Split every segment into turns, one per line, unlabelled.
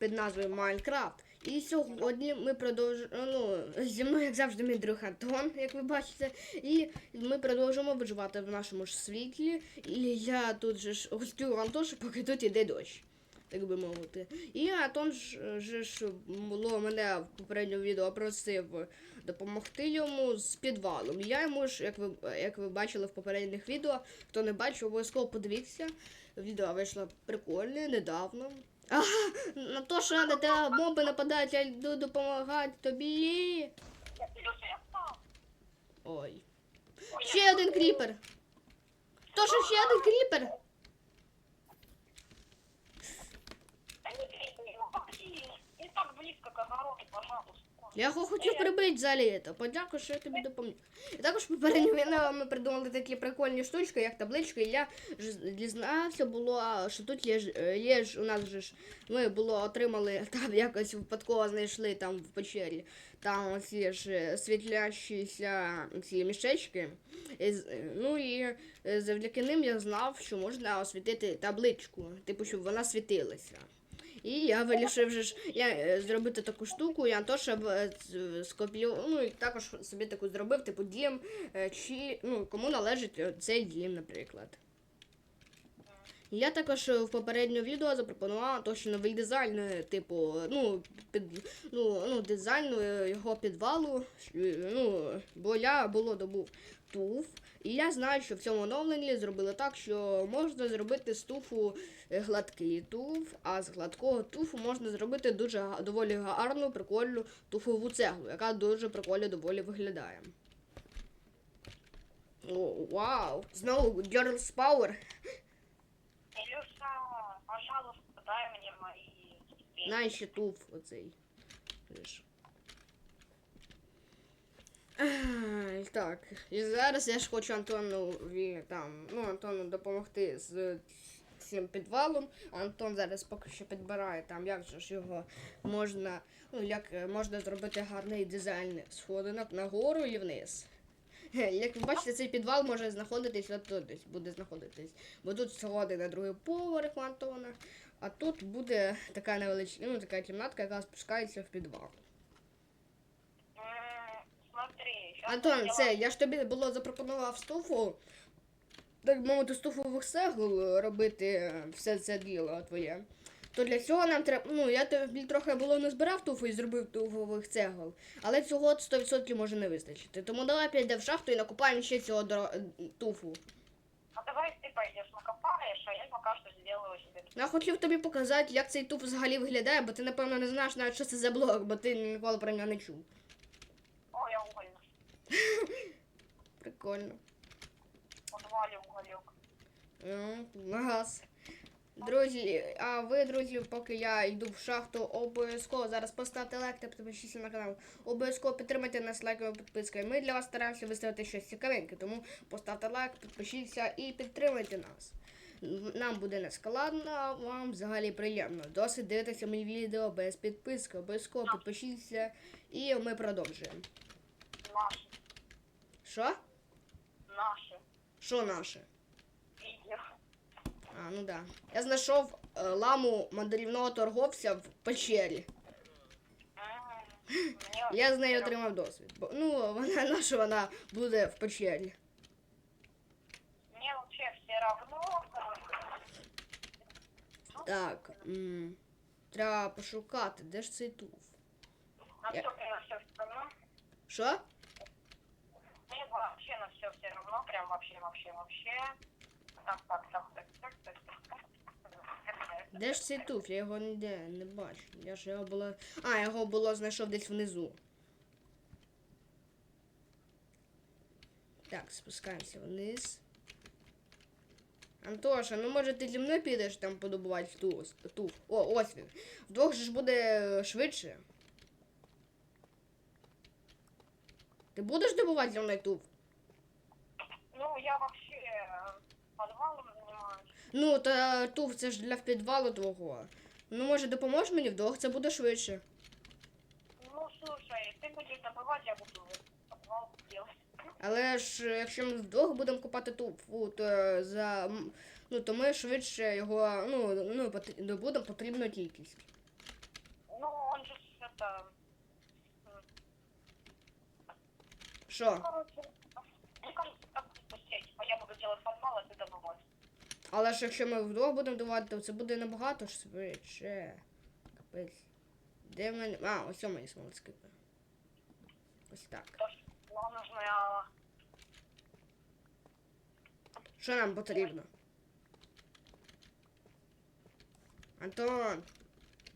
під назвою Майнкрафт. І сьогодні ми продовжуємо. Ну, зі мною, як завжди, мій друг Антон, як ви бачите. І ми продовжуємо виживати в нашому ж світлі. І я тут же ж гостюю Антоша, поки тут іде дощ. Так би мовити. І Антон ж, же ж було мене в попередньому відео просив допомогти йому з підвалом. Я йому ж, як ви, як ви бачили в попередніх відео, хто не бачив, обов'язково подивіться. Відео вийшло прикольне, недавно. Ага, на то, ж надо, де моби нападають, я йду допомагати тобі. Ой. Ще один кріпер. То що ще один кріпер?
Не ну. Не так близко к огороду, пожалуйста.
Я його хотів прибити за літо. Подякую, що я тобі допоміг. І також попередньо відео ми придумали такі прикольні штучки, як таблички. І я ж дізнався, було, що тут є ж е, є ж у нас же ж ми було отримали там якось випадково знайшли там в печері. Там оці ж е, світлящіся ці мішечки. І е, ну і е, завдяки ним я знав, що можна освітити табличку, типу, щоб вона світилася. І я вирішив же ж я е, зробити таку штуку, я теж скопію, ну і також собі таку зробив, типу дім, е, чи ну кому належить е, цей дім, наприклад. Я також е, в попередньому відео запропонував точно новий дизайн, е, типу, ну, під, ну, ну, дизайн е, його підвалу. Ну, бо я було добув туф. І я знаю, що в цьому оновленні зробили так, що можна зробити з туфу гладкий туф, а з гладкого туфу можна зробити дуже доволі гарну, прикольну туфову цеглу, яка дуже прикольно доволі виглядає. О, вау! Знову Girls Power.
Илюша, пожалуйста, дай мне мои...
На ще туф оцей. Так, і зараз я ж хочу Антону там, ну, Антону допомогти з цим підвалом. Антон зараз поки що підбирає там, як же ж його можна, ну, як е, можна зробити гарний дизайн сходинок нагору і вниз. Як ви бачите, цей підвал може знаходитись от тут десь буде знаходитись. Бо тут сходи на другий поверх Антона, а тут буде така невеличка, ну така кімнатка, яка спускається в підвал. Антон, це я ж тобі було запропонував стуфу. Так мовити, стуфових сегл робити е, все це діло твоє. То для цього нам треба. Ну, я тобі трохи було не збирав туфу і зробив туфових цегл, але цього 100% може не вистачити. Тому давай підемо в шахту і накопаємо ще цього доро... е, туфу.
А давай ты пойдешь накопаешь, а я пока что сделаю себе...
Я хотів тобі показати, як цей туф взагалі виглядає, бо ти, напевно, не знаєш навіть, що це за блок, бо ти ніколи про нього не чув.
О, я угольно.
Прикольно.
Подвале уголек.
Ну, на газ. Друзі, а ви, друзі, поки я йду в шахту, обов'язково зараз поставте лайк та підпишіться на канал. Обов'язково підтримайте нас лайками підпискою. Ми для вас стараємося виставити щось цікавеньке, тому поставте лайк, підпишіться і підтримайте нас. Нам буде не складно, а вам взагалі приємно. Досить дивитися мої відео без підписки. Обов'язково підпишіться і ми продовжуємо.
Наши.
Що?
Наши.
Що наше? А, ну да. Я знайшов е, ламу мандрівного торговця в печері. Я з нею отримав досвід. Бо, ну, вона наша вона буде в печері.
Мне вообще все равно.
Так. М- треба пошукати, де ж цей туф.
На
Я-
на все все равно.
Що?
Мне вообще на все все равно. Прям вообще, вообще, вообще.
Де ж цей туф? Я його ніде не бачу. Я ж його було. А, його було знайшов десь внизу. Так, спускаємося вниз. Антоша, ну може ти зі мною підеш там подобувати туф? туф? О, ось він. Вдвох же ж буде е, швидше. Ти будеш добувати зі мною туф?
Ну, я занимаюсь.
Ну, та туф це ж для підвалу твого. Ну, може, допоможеш мені вдох, це буде швидше.
Ну, слушай, ти будеш добивати, я буду підвал делать.
Але ж якщо ми вдох будемо купати туфу, то е, за ну то ми швидше його ну ну добудемо потрібну кількість. Ну,
он же это... Що? Короче, ну, короче, я буду делать подвал, а ти добывать.
Але ж якщо ми вдвох будемо давати, то це буде набагато швидше. Капець. Де в мене. А, ось у мої смолоскипи. Ось так. Що нам потрібно? Антон,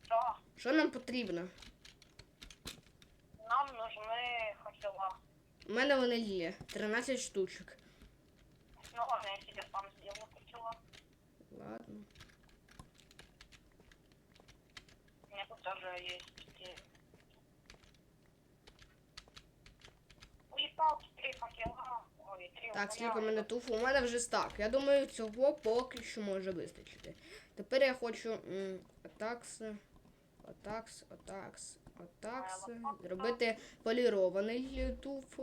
Да,
що нам потрібно?
нам нужны факела.
У мене вони є. 13 штучок.
Ну ладно, я себе сам сделаю факела.
Ладно.
У меня тут тоже есть три
Так, скільки в мене туфу? У мене вже стак. Я думаю, цього поки що може вистачити. Тепер я хочу м, отакс, отакс, отакс, отакс. Зробити полірований туф.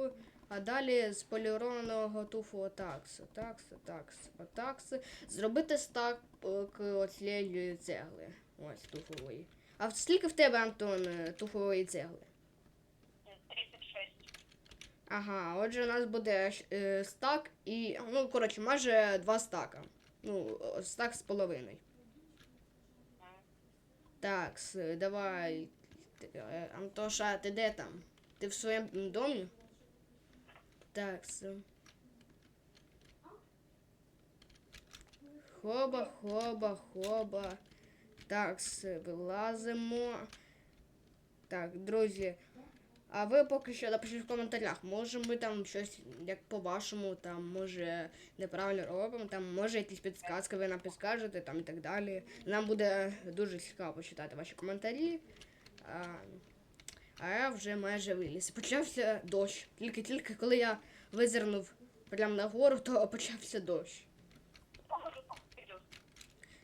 А далі з полірованого туфу отакс, отакс, отакс, отакс. Зробити стак е, оцієї цегли. Ось туфової. А скільки в тебе, Антон, е, туфової цегли?
36.
Ага, отже, у нас буде е, стак і. Ну, коротше, майже два стака. Ну, стак з половиною. Так, давай. Е, Антоша, ти де там? Ти в своєму домі? Так, Хоба, хоба, хоба. Так, вилазимо. Так, друзі. А ви поки що напишіть в коментарях, може ми там щось, як по-вашому, там, може, неправильно робимо, там, може якісь підсказки ви нам підскажете, там і так далі. Нам буде дуже цікаво читати ваші коментарі. А, а я вже майже виліз. Почався дощ. Тільки-тільки коли я визирнув прямо на гору, то почався дощ.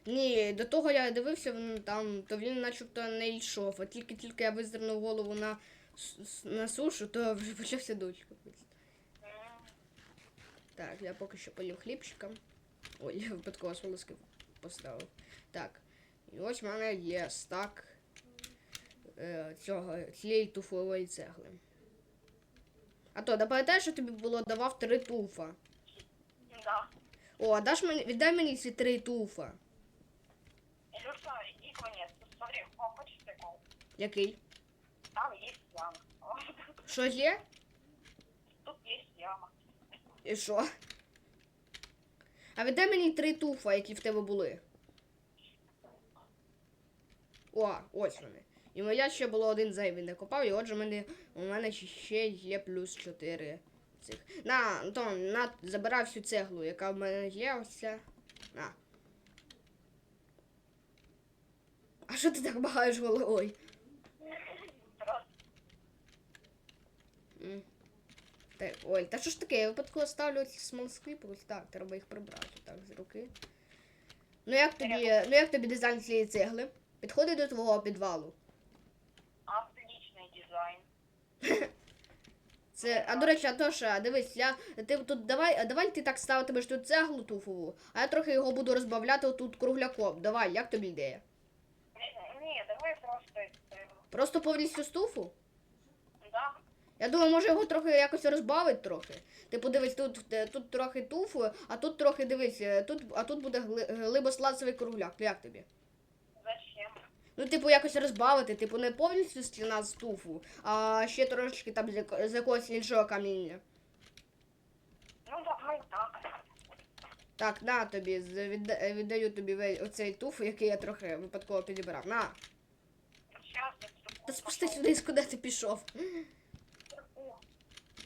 Ні, до того я дивився, він там, то він начебто не йшов, а тільки-тільки я визирнув голову на, на сушу, то вже почався дощ. Так, я поки що полів хлібчиком. Ой, я випадково смолоски поставив. Так. І ось в мене є стак е, цього, цієї туфової цегли. А то, да пам'ятаєш, що тобі було давав три туфа.
Да.
О, а даш мені, віддай мені ці три туфа.
Илюша, иди ко мне. Смотри, о, хочешь прикол?
Який?
Там есть яма.
Що є?
Тут есть яма.
І що? А віддай мені три туфа, які в тебе були. О, ось вони. І моя ще було один зайвий не копав, і отже мене, у мене ще є плюс 4 цих. На, Антон, на, забирай всю цеглу, яка в мене є, ось ця. На. А що ти так багаєш головою? Та, ой, та що ж таке, я випадково ставлю ці смолскипи, ось так, треба їх прибрати так з руки. Ну як тобі, ну як тобі дизайн цієї цегли? Підходить до твого підвалу.
Отличный дизайн.
Це, а до речі, Антоша, дивись, я ти тут давай, давай ти так ставитимеш тут цеглу туфову, а я трохи його буду розбавляти тут кругляком. Давай, як тобі ідея?
Не, давай просто...
Просто повністю стуфу?
Да.
Я думаю, може його трохи якось розбавити трохи. Ти подивись, тут, е, тут трохи туфу, а тут трохи дивись, е, тут, а тут буде гли- глибослацевий кругляк. Як тобі?
Зачем?
Ну, типу, якось розбавити, типу, не повністю стіна з туфу, а ще трошечки там з, з якогось іншого каміння.
Ну, давай так.
Так, на тобі, відда- віддаю тобі оцей туф, який я трохи випадково підібрав. На. Та спусти сюди, куди ти пішов.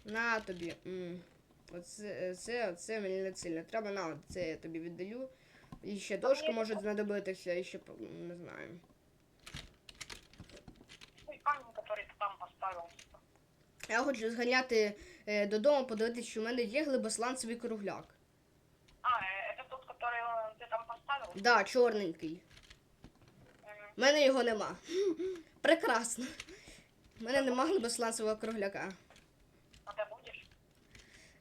На тобі. Оце, це, оце мені не сильно. Треба на це я тобі віддаю. І ще дошки можуть знадобитися, і ще не знаю. Я хочу зганяти е, додому, подивитися, що в мене є глибосланцевий кругляк. Да, чорненький. У мене його нема. Прекрасно. У мене нема глибосланцевого кругляка.
А ты будешь?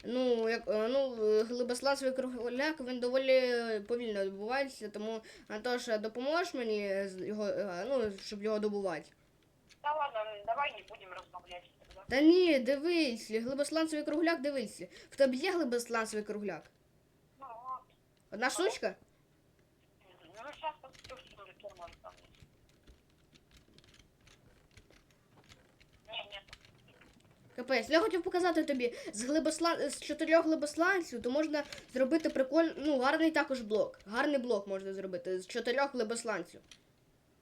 Ну, як, е, ну, глибосланцевий кругляк, він доволі повільно добувається, тому Антоша, допоможеш мені його, е, ну, щоб його добувати?
Да ладно, давай не будем разбавлять тогда.
Та ні, дивись, глибосланцевий кругляк, дивись. В тебе є глибосланцевий кругляк?
Ну.
Одна штучка?
Ну сейчас посмотрю, что ли, турман там есть. Не, нет.
Капець, я хотів показати тобі з глибослан... з чотирьох глибосланців, то можна зробити прикольний, ну, гарний також блок. Гарний блок можна зробити з чотирьох глибосланців.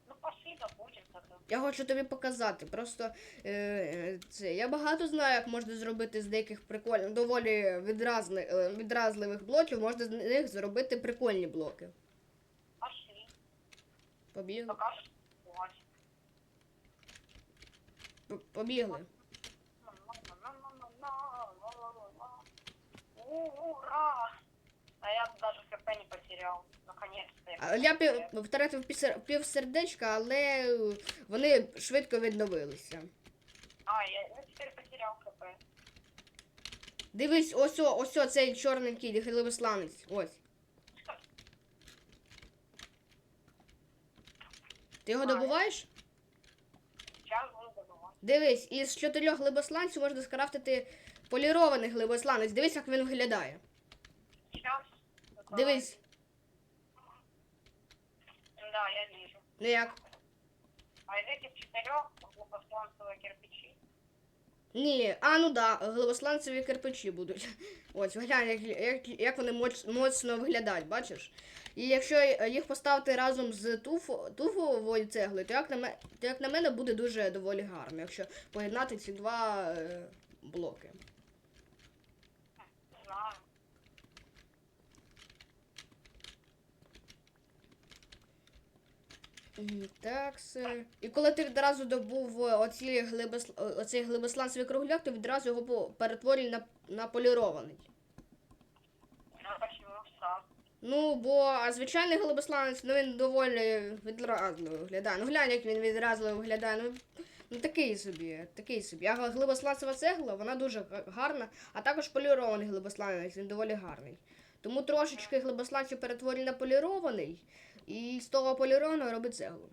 Ну пошли, забудем тогда.
Я хочу тобі показати. Просто е, е, це я багато знаю, як можна зробити з деяких прикольних, доволі відразли, е, відразливих блоків, можна з них зробити прикольні блоки.
Пошли.
Побігли.
Покажешь? Вот.
П- Побігли.
Ура! А я даже хп не потерял. Наконец-то.
Я пів, втратив пів, сердечка, але вони швидко відновилися.
А, я я теперь потерял хп.
Дивись, ось ось цей чорненький глибосланець. Ось. Ти його добуваєш?
Сейчас буду добывать.
Дивись, із чотирьох глибосланців можна скрафтити полірований глибосланець. Дивись, як він виглядає.
Сейчас.
Дивись,
Да, я вижу.
ну як.
А из этих четырех глубосланцевые кирпичи.
Ні, а ну да, глибосланцеві кирпичі будуть. Ось, глянь, як, як, як вони моц, моцно виглядають, бачиш? І якщо їх поставити разом з туфо, туфовою цеглою, то як, на мене, то як на мене буде дуже доволі гарно, якщо поєднати ці два е, блоки. Все. І коли ти відразу добув е, оці глибос, оцей глибосланцевий кругляк, то відразу його перетворюй на, на полірований. Ну, бо звичайний глибосланець, ну він доволі відразливо виглядає. Ну глянь, як він відразливо виглядає. Ну, ну такий собі, такий собі. А глибосланцева цегла, вона дуже гарна, а також полірований глибосланець, він доволі гарний. Тому трошечки глибосланців перетворюй на полірований, і з того полірованого робить цеглу.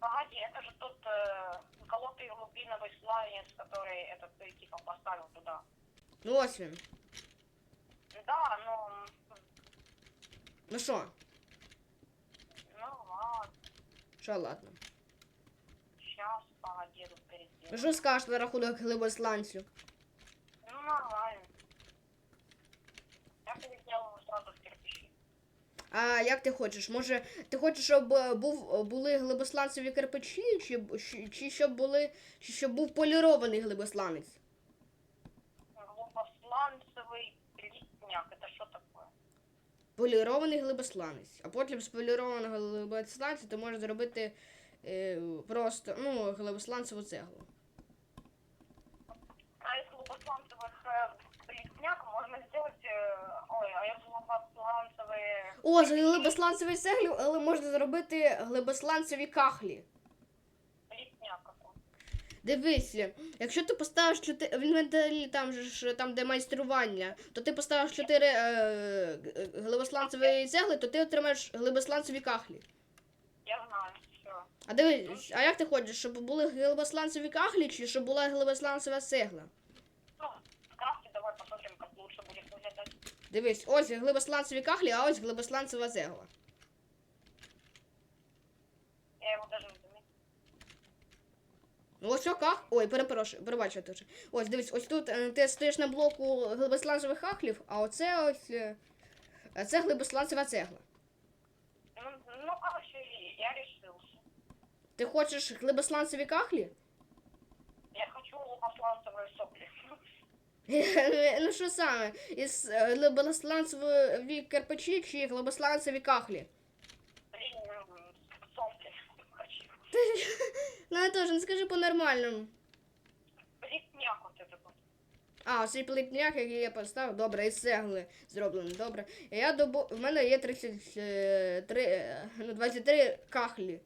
Погоди, это же тот э, колотый глубиновый сланец, который этот ты типа поставил туда.
Ну ось він.
Да, ну,
Ну що?
ну ладно,
Що ладно?
сейчас погоди тут
Ну
переделаю.
що скажеш на рахунок глибосланців? А як ти хочеш? Може, ти хочеш, щоб е, був, були глибосланцеві кирпичі, чи, б- чи, чи щоб були, чи щоб був полірований глибосланець?
Глубосланцевый литняк, это что такое?
Полірований глибосланець. А потім з полірованого глибосланця ти можеш зробити е, просто ну, глибосланцеву цеглу.
А из глубосланцевых э, литняк можно а.
О, з глибосланцевої цегли, але можна зробити глибосланцеві кахлі. Дивись, якщо ти поставиш чотири в інвентарі, там же ж там, де майстрування, то ти поставиш чотири е, г- глибосланцеві цегли, то ти отримаєш глибосланцеві кахлі.
Я знаю, все.
А дивись, а як ти хочеш, щоб були глибосланцеві кахлі, чи щоб була глибосланцева цегла? Дивись, ось глибосланцеві кахлі, а ось глибосланцева цегла.
Я его даже заметил.
Ну ось о ках. Ой, перепрошую, перебачу теж. Ось дивись, ось тут е, ти стоїш на блоку глибосланцевих кахлів, а оце ось. е, а Це глибосланцева цегла.
Ну, ну, короче, я решился.
Ти хочеш глибосланцеві кахлі?
Я хочу глубосланцевые сопли.
ну що саме? Із е, глибосланцеві кирпичі чи глибосланцеві кахлі? Ну я теж, не скажи по-нормальному. А, оцей плитняк, який я поставив, добре, із цегли зроблено, добре. Я добу... В мене є 33, е, ну, 23 кахлі.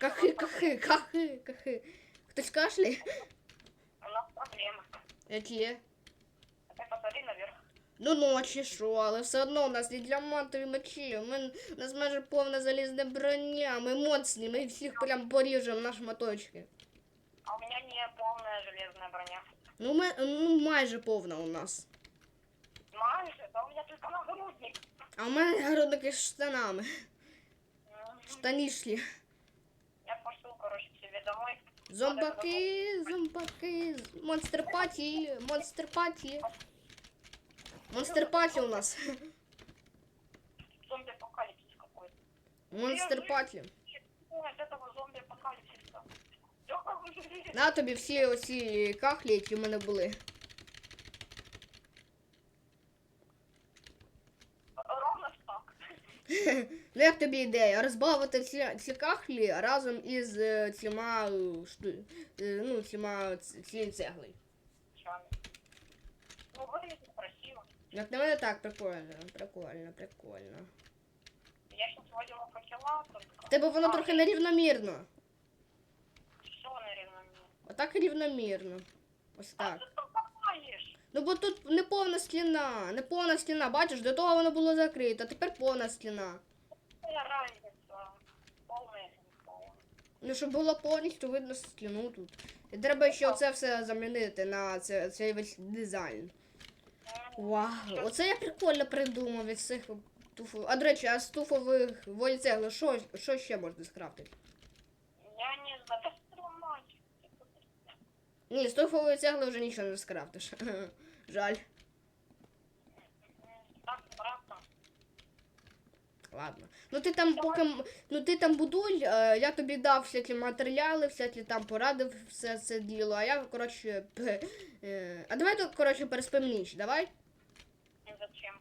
Кахи, кахи, кахи, кахи. Хтось кашляє?
У нас проблемы.
Які
наверх.
Ну ночі що, але все одно у нас є діамантові мечі. Ми, у нас майже повна залізна броня. Ми моцні, ми всіх прям поріжемо на шматочки.
А у меня не полная железная броня.
Ну, ми, ну майже повна у нас.
Майже, да у меня только нагрудник.
А у мене грудники з штанами.
Мгм.
Штанішлі.
Я пошел, короче, к себе домой.
Зомбаки, зомбаки, монстр паті, монстр паті. Монстр паті у нас.
Зомби-апокалипсис какой-то.
Монстр паті. На тобі всі оці кахлі, які в мене були.
Ровно так.
Ну як тобі ідея? Розбавити ці, кахлі разом із е, цими, е, шту, е, ну, цими ц- цією цеглою.
Ну, выглядит красиво.
Як на мене так, прикольно, прикольно, прикольно.
Я сейчас водила факела только.
Тебе воно трохи нерівномірно.
Что наверное?
Отак рівномірно. Ось так.
Что копаешь?
Ну бо тут не повна стіна, не повна стіна, бачиш, до того воно було закрито, а тепер повна стіна. Ну, щоб було повністю видно стіну тут. І треба ще оце все замінити на це, цей весь дизайн. Вау, оце я прикольно придумав від цих туфу. А до речі, а з туфових вольцегли, що, що ще можна скрафтити?
Я не знаю.
Ні, з туфової цегли вже нічого не скрафтиш. Жаль. Ладно. Ну ти там поки ну ти там будуй, е, я тобі дав всякі матеріали, всякі там порадив все це діло, а я, коротше, п- е, а давай тут, коротше, переспим ніч, давай?
Ну, Зачем?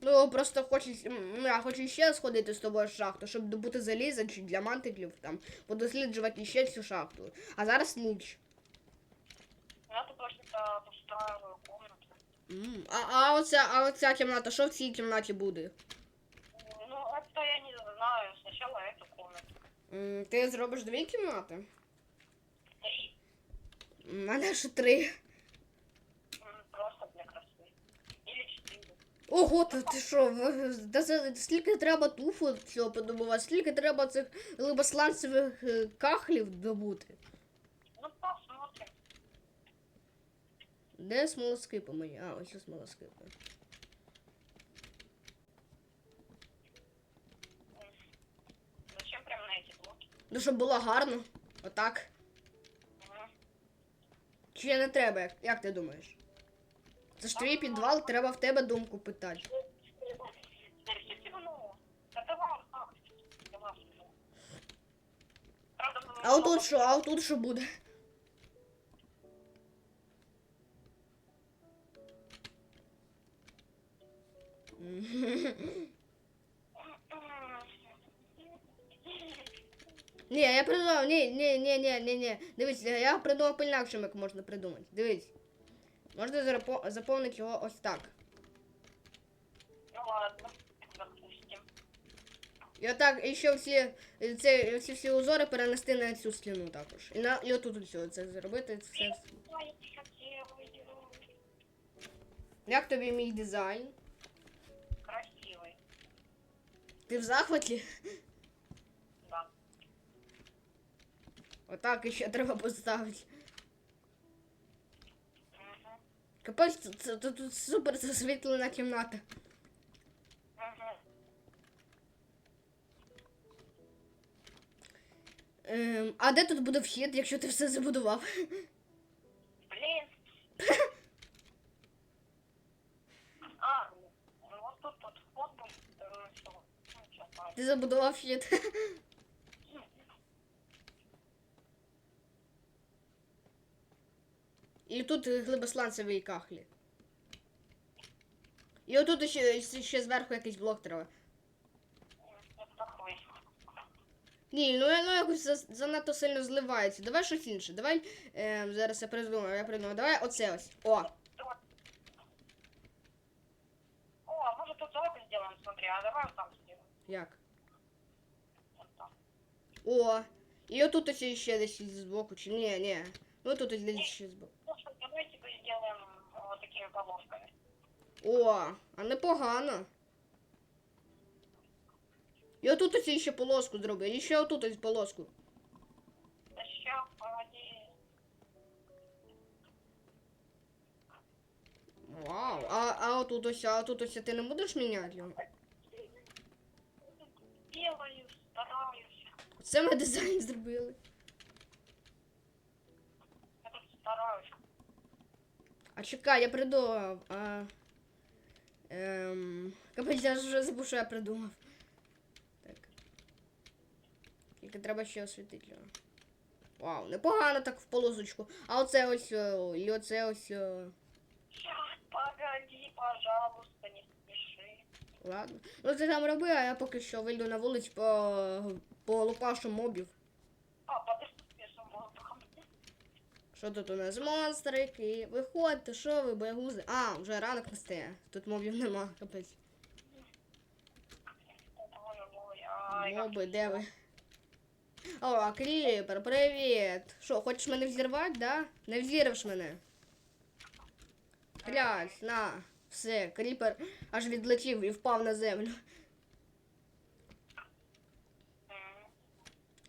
Ну, просто хочу, ну, я хочу ще сходити з тобою в шахту, щоб добути заліза чи діамантиків, там, подосліджувати ще цю шахту. А зараз ніч.
Я тут вообще-то комнату.
М, А, а, оця, а оця кімната, що в цій кімнаті буде?
Ну, это я не знаю. Сначала эту комнату.
М, Ти зробиш дві кімнати?
Три.
У мене ще три.
М, Просто для красы. Или четыре.
Ого, та ти що? в- Та це скільки треба туфу цього подобувати, скільки треба цих либосланцевих е, кахлів добути?
Ну, посмотрим.
де смолоскипи мої? А, ось смолоскипи.
Зачем прям на эти блоки?
Ну, щоб було гарно. Отак.
Мгм.
Чи не треба, як, як ти думаєш? Це ж твій підвал, треба в тебе думку питати. А отут що, а отут що буде? Ні, я придумав, ні, ні, ні, ні, ні, ні. Дивись, я придумав інакшим, як можна придумати. Дивись. Можна заповнити його ось так.
Ну ладно, допустим.
І отак, і ще всі, це, всі, всі узори перенести на цю стіну також. І, на, і отут все це зробити. Все.
Ой.
Як тобі мій дизайн? Ти в захваті?
Да.
Отак і ще треба поставити.
Мгм.
Капець, це, це, це тут супер засвітлена кімната.
Мгм.
Ем, а де тут буде вхід, якщо ти все забудував?
Блин. А, ну вот тут тут вход был. Ну что, ну что, ладно.
Ти забудував вхід. І тут глибосланцеві кахлі. І отут ще, ще зверху якийсь блок треба. Ні, ну воно якось занадто сильно зливається. Давай щось інше. Давай. Е, зараз я придумаю, я придумаю. Давай оце ось. О.
О, а может тут давай сделаем, смотри, а давай вот там сделаем.
Як? О. І отут ось ще десь збоку. Чи ні, ні. Ну тут ось десь ще збоку.
Слушай, давай типа сделаем вот такими полосками.
О, а непогано. І отут ось ще полоску зробив, і ще отут ось полоску.
Да ще, погоди.
Вау. А, а отут ось, а отут ось ти не будеш міняти його?
Делаю, стараюсь.
Це ми дизайн зробили.
Я тут стараюсь.
А чекай, я придумав. А... Ем... Капець, я вже забув, що я придумав. Так. Тільки треба ще освітити його. Вау, непогано так в полосочку. А оце ось, і оце ось.
Сейчас, погоди, пожалуйста, не.
Ладно. Ну ти там роби, а я поки що вийду на вулицю по, по лупашу мобів.
А, подожди.
Що тут у нас? Монстрики. Виходьте, що ви, боягузи? А, вже ранок настає. Тут мобів нема, капець. Моби, де ви? О, Кріпер, привіт. Що, хочеш мене взірвати, да? Не взірвеш мене. Глянь, на. Все, Кріпер аж відлетів і впав на землю.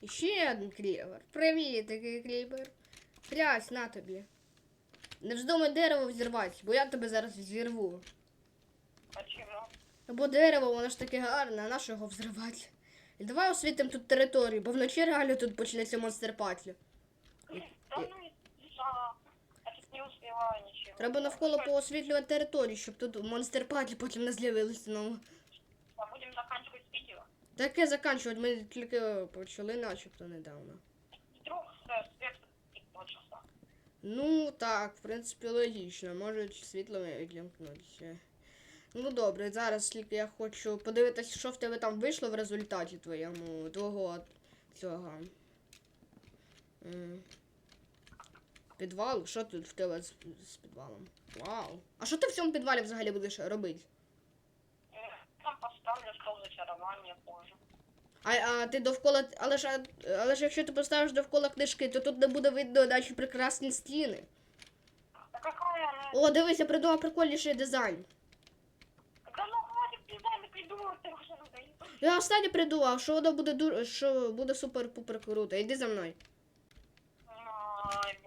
І ще один кріпер. Привіт, такий кріпер. Грязь, на тобі. Не вздумай дерево взірвати, бо я тебе зараз взірву.
А Почему?
Бо дерево, воно ж таке гарне, а нащо його взривати? І давай освітимо тут територію, бо вночі реально тут почнеться монстр патлі.
Да ну. Я тут не ничего.
Треба навколо поосвітлювати територію, щоб тут монстр патлі потім не з'явилися знову.
А будем заканчивать видео.
Таке заканчувати, ми тільки почали начебто недавно.
Вдруг э, свет.
Ну так, в принципі, логічно. Можуть світло відімкнутися. Ну добре, зараз тільки я хочу подивитися, що в тебе там вийшло в результаті твоєму твого цього. м, Підвалу? Що тут в тебе з, з підвалом? Вау. А що ти в цьому підвалі взагалі будеш робити?
Э, Там поставлю стол зачарования позже.
А, а ти довкола. Але ж, а- але ж якщо ти поставиш довкола книжки, то тут не буде видно наші прекрасні стіни.
Да какая она?
О, дивись, я придумав прикольніший дизайн.
Да ну хватит дизайн придумывать, ты уже надоел.
Я останнє придумав, що воно буде ду... що буде супер-пупер круто. Іди за мною.
Ай, боже мой.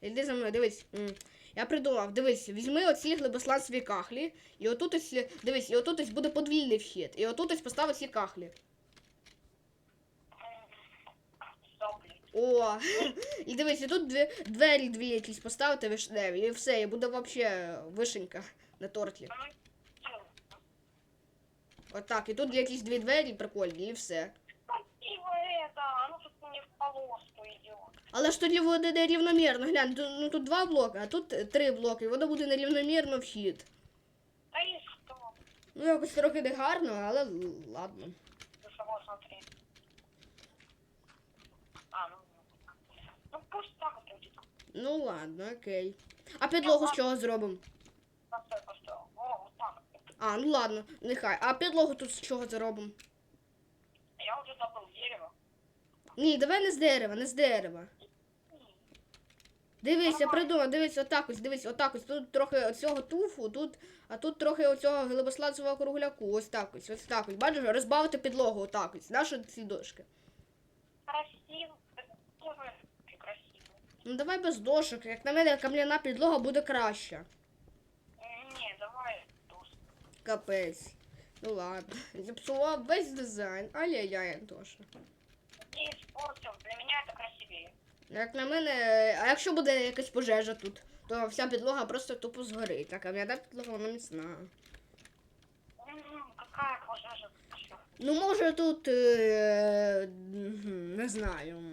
Іди за мною, дивись. Я придумав, дивись, візьми оці глибосланцеві кахлі, і отут ось, дивись, і отут ось буде подвійний вхід. І отут ось постав ці кахлі. О, і дивись, і тут дві, двері дві якісь поставити вишневі, і все, і буде вообще вишенька на торті. Отак, і тут якісь дві двері прикольні, і все
Спасибо это, оно тут мне в полоску идет.
Але ж тоді буде нерівномірно. Глянь, тут, ну тут два блоки, а тут е, три блоки, і воно буде нерівномірно вхід.
Да и что?
Ну, якось трохи не гарно, але л- ладно.
Ты сама смотри. А, ну, ну пусть так будет.
Ну ладно, окей. А підлогу з чого зробимо?
Постой, постой. О, вот так.
А, ну ладно, нехай. А підлогу тут з чого зробимо?
Я уже забыл дерево.
Ні, давай не з дерева, не з дерева. Дивись, я придумав, дивись, отак ось, дивись, отак ось. Тут трохи оцього туфу, тут, а тут трохи оцього глибосланцевого кругляку. Ось так ось, ось так ось. Бачиш, розбавити підлогу отак ось. Наші ці дошки.
Красиво.
Ну давай без дошок. Як на мене, кам'яна підлога буде краща.
Не, давай тут.
Капець. Ну ладно. Зіпсував весь дизайн. Ай-яй-яй, Антоша
Не испортил. Для меня это красивее.
Як на мене, а якщо буде якась пожежа тут, то вся підлога просто тупо згорить. А кам'яна підлога вона міцна.
М, Какая пожежа? Чё?
Ну, може тут. Е, мгм, не знаю.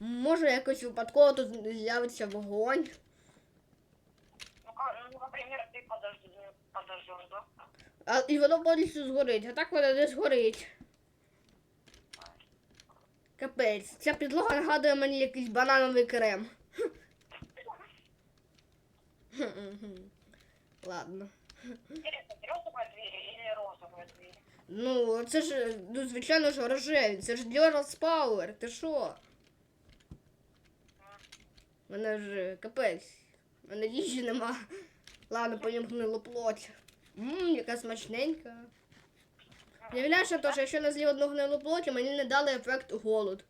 Може якось випадково тут з'явиться вогонь.
Ну, ка- ну, например, ты подожди, подожжешь, да?
А, і воно повністю згорить, а так воно не згорить. Капець, ця підлога нагадує мені якийсь банановий крем. Ладно. Ну, це ж, ну, звичайно ж, рожеві. Це ж Girls Power, ти що? Мене ж капець. Мене їжі нема. Ладно, поїм гнилу плоть. Ммм, яка смачненька. Уявляєш, що я ще не з'їв одну гнилу плоть, і мені не дали ефект голод.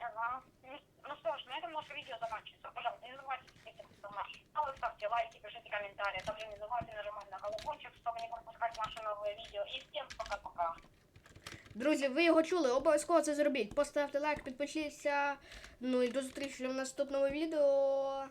Ага. Ну, ну что ж, на этом наше видео заканчивается. Пожалуйста, не забывайте подписываться на наш канал, ставьте лайки, пишите комментарии. Также не забывайте нажимать на колокольчик, чтобы не пропускать наши новые видео. И всем пока-пока.
Друзі, ви його чули, обов'язково це зробіть. Поставте лайк, підпишіться. Ну і до зустрічі в наступному відео.